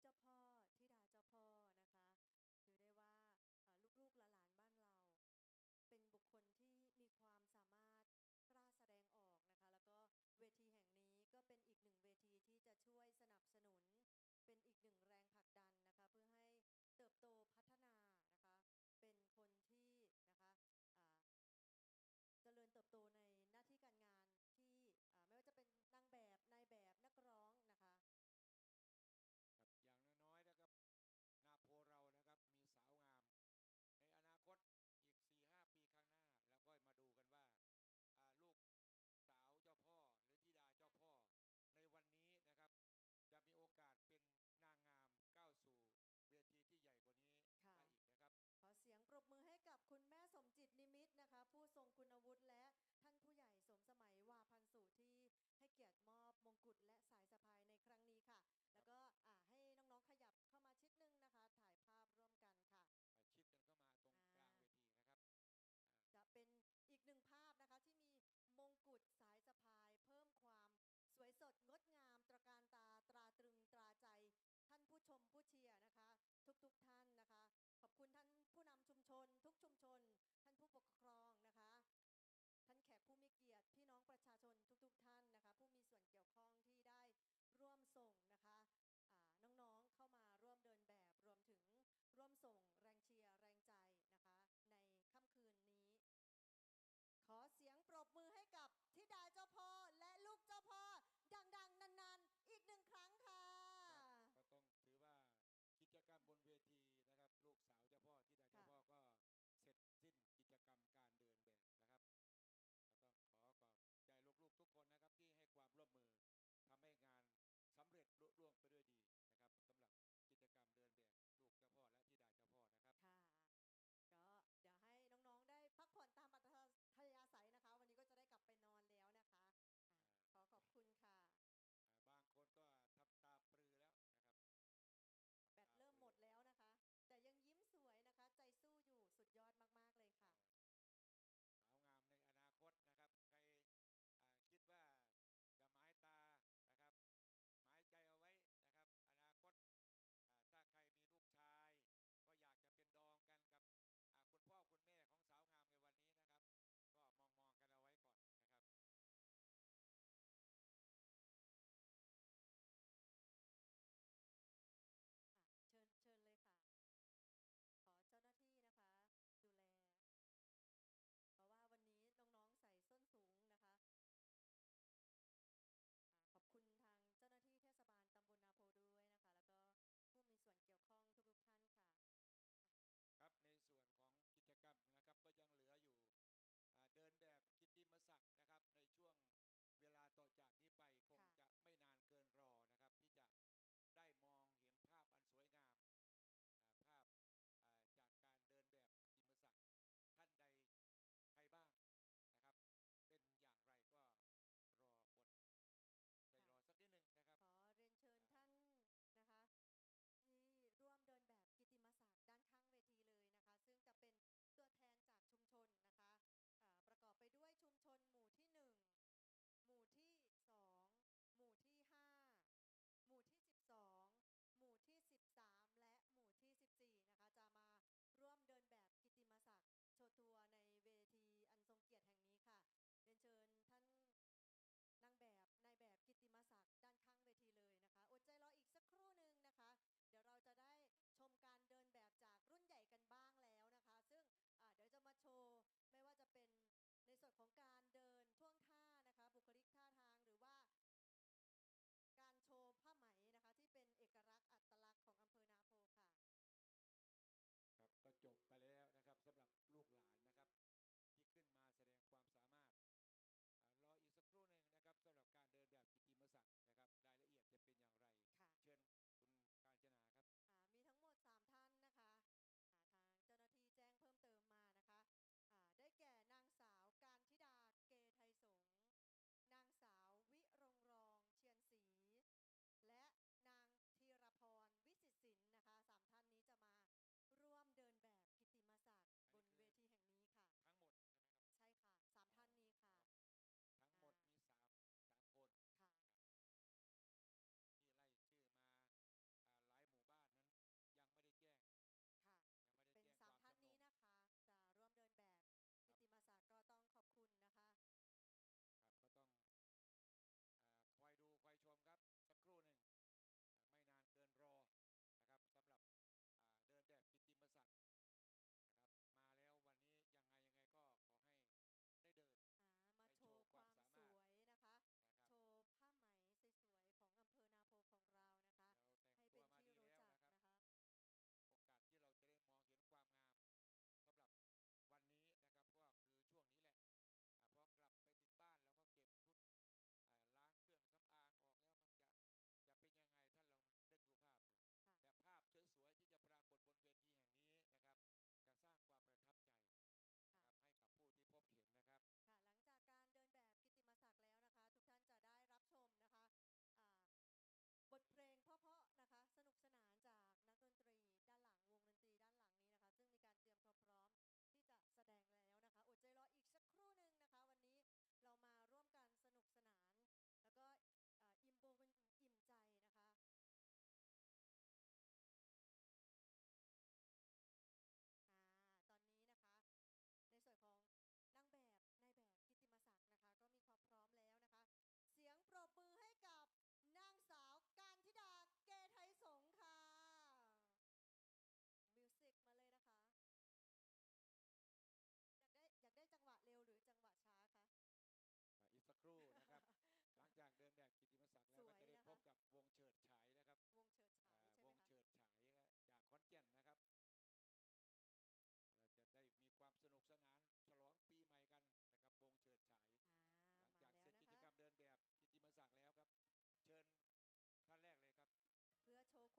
เจ้าพ่อธิดาเจ้าพ่อนะคะถือได้ว่าลูกๆหลานบ้านเรา เป็นบุคคลที่มีความสามารถกล้าแสดงออกนะคะ แล้วก็เวทีแห่งนี้ก็เป็นอีกหนึ่งเวทีที่จะช่วยสนับสนุน เป็นอีกหนึ่งแรงผลักดันนะคะ เพื่อให้เติบโตพัฒนานะคะ เป็นคนที่นะคะะเจริญเติบโตใน ใหญ่กว่านี้ค่ะอีกนะครับ ขอเสียงปรบมือให้กับคุณแม่สมจิตนิมิตนะคะ ผู้ทรงคุณวุฒิและท่านผู้ใหญ่สมสมัยวาพันสูตรที่ให้เกียรติมอบมงกุฎและสายสะพายในครั้งนี้ค่ะ แล้วก็ให้น้องๆขยับเข้ามาชิดนึงนะคะ ถ่ายภาพร่วมกันค่ะชิดกันเข้ามาตรงกลางเวทีนะครับ จะเป็นอีกหนึ่งภาพนะคะที่มีมงกุฎสายสะพาย เพิ่มความสวยสดงดงาม ตระการตาตราตรึงตราใจ ท่านผู้ชมผู้เชียร์นะคะ ทุกๆทท่านนะคะ ขอบคุณท่านผู้นำชุมชน ทุกชุมชน ท่านผู้ปกครองนะคะ ท่านแขกผู้มีเกียรติ พี่น้องประชาชนทุกๆทท่านนะคะ ผู้มีส่วนเกี่ยวข้องที่ได้ร่วมส่งนะคะน้องๆเข้ามาร่วมเดินแบบรวมถึงร่วมส่ง ความร่วมมือทำให้งานสำเร็จลุล่วงไปด้วยดี การ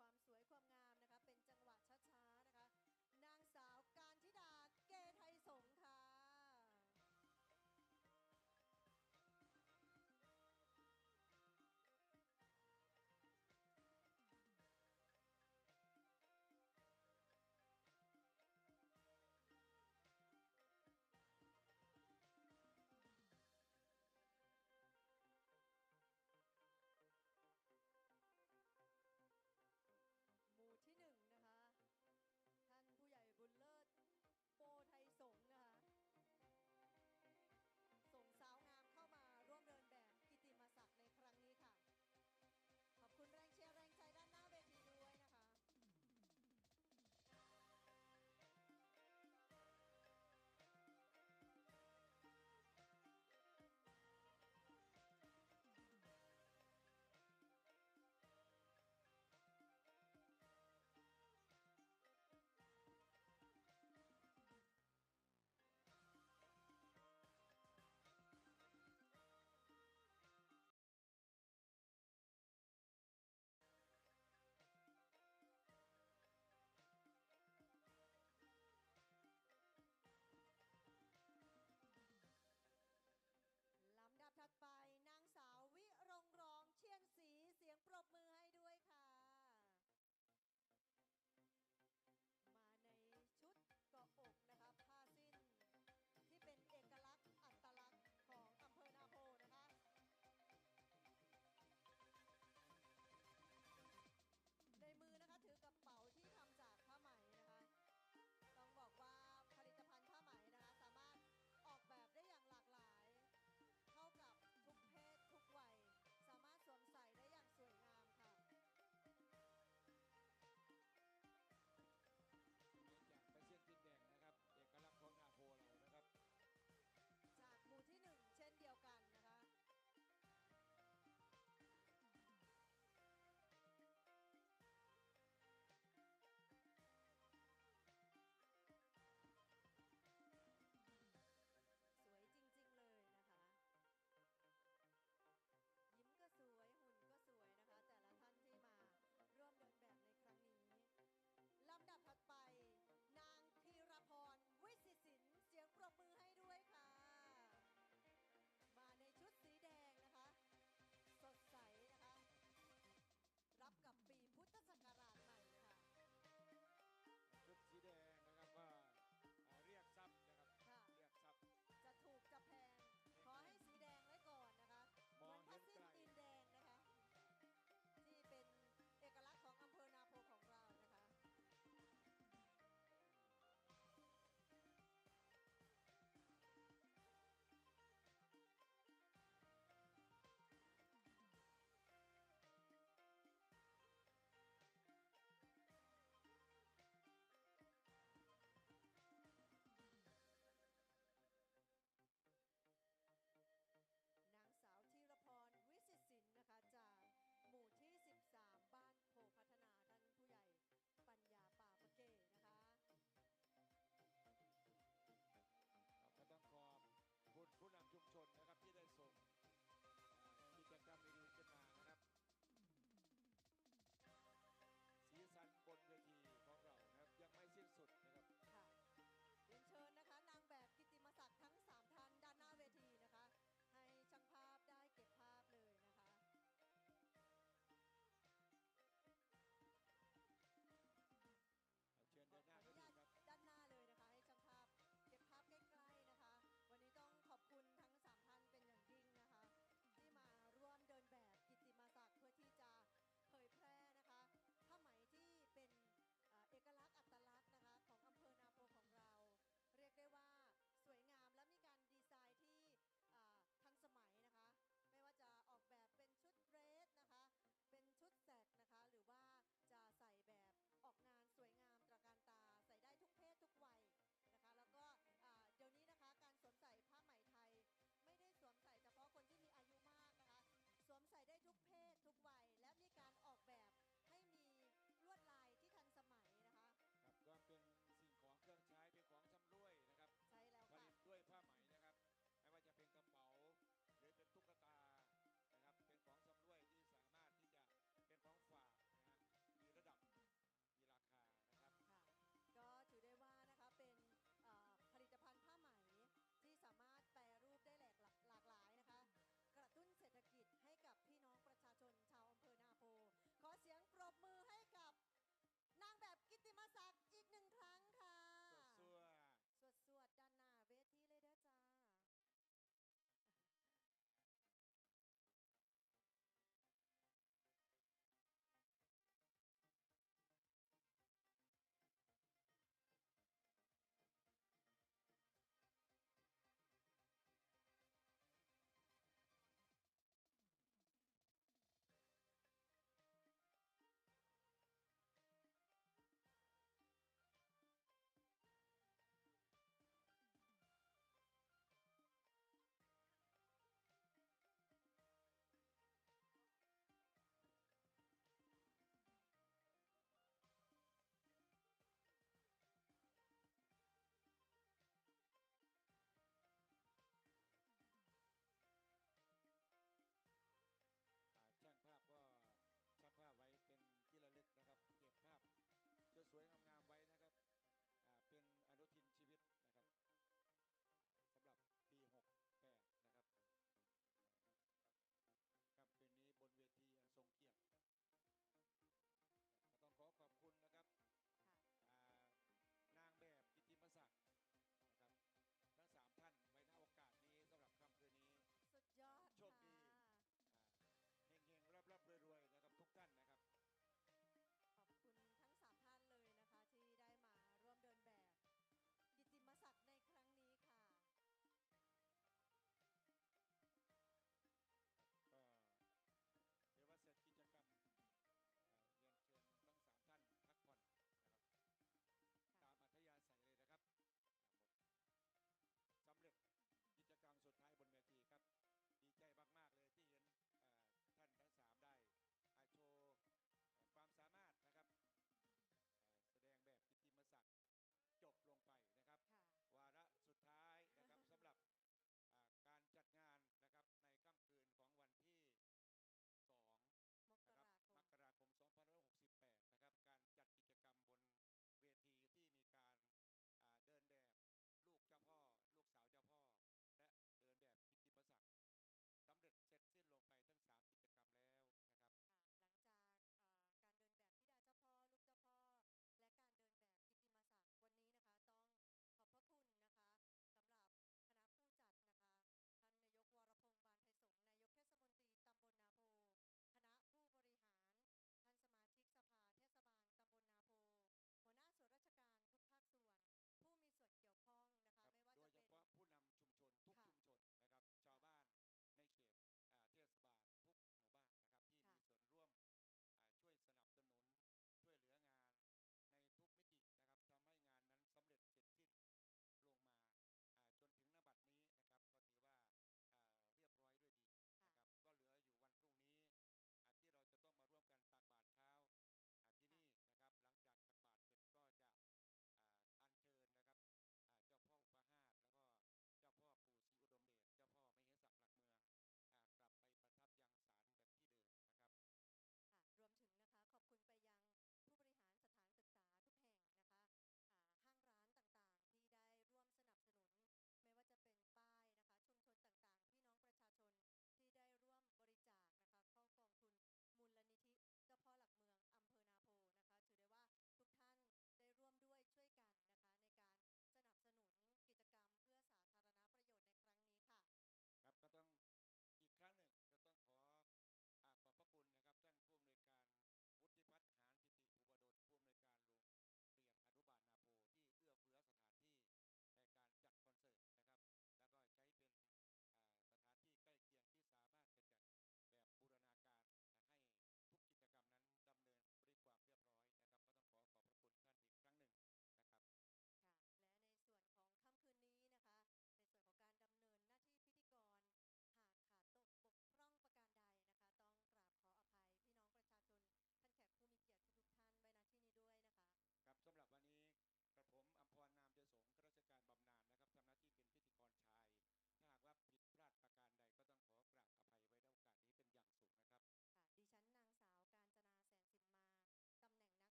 ความสวยความงาม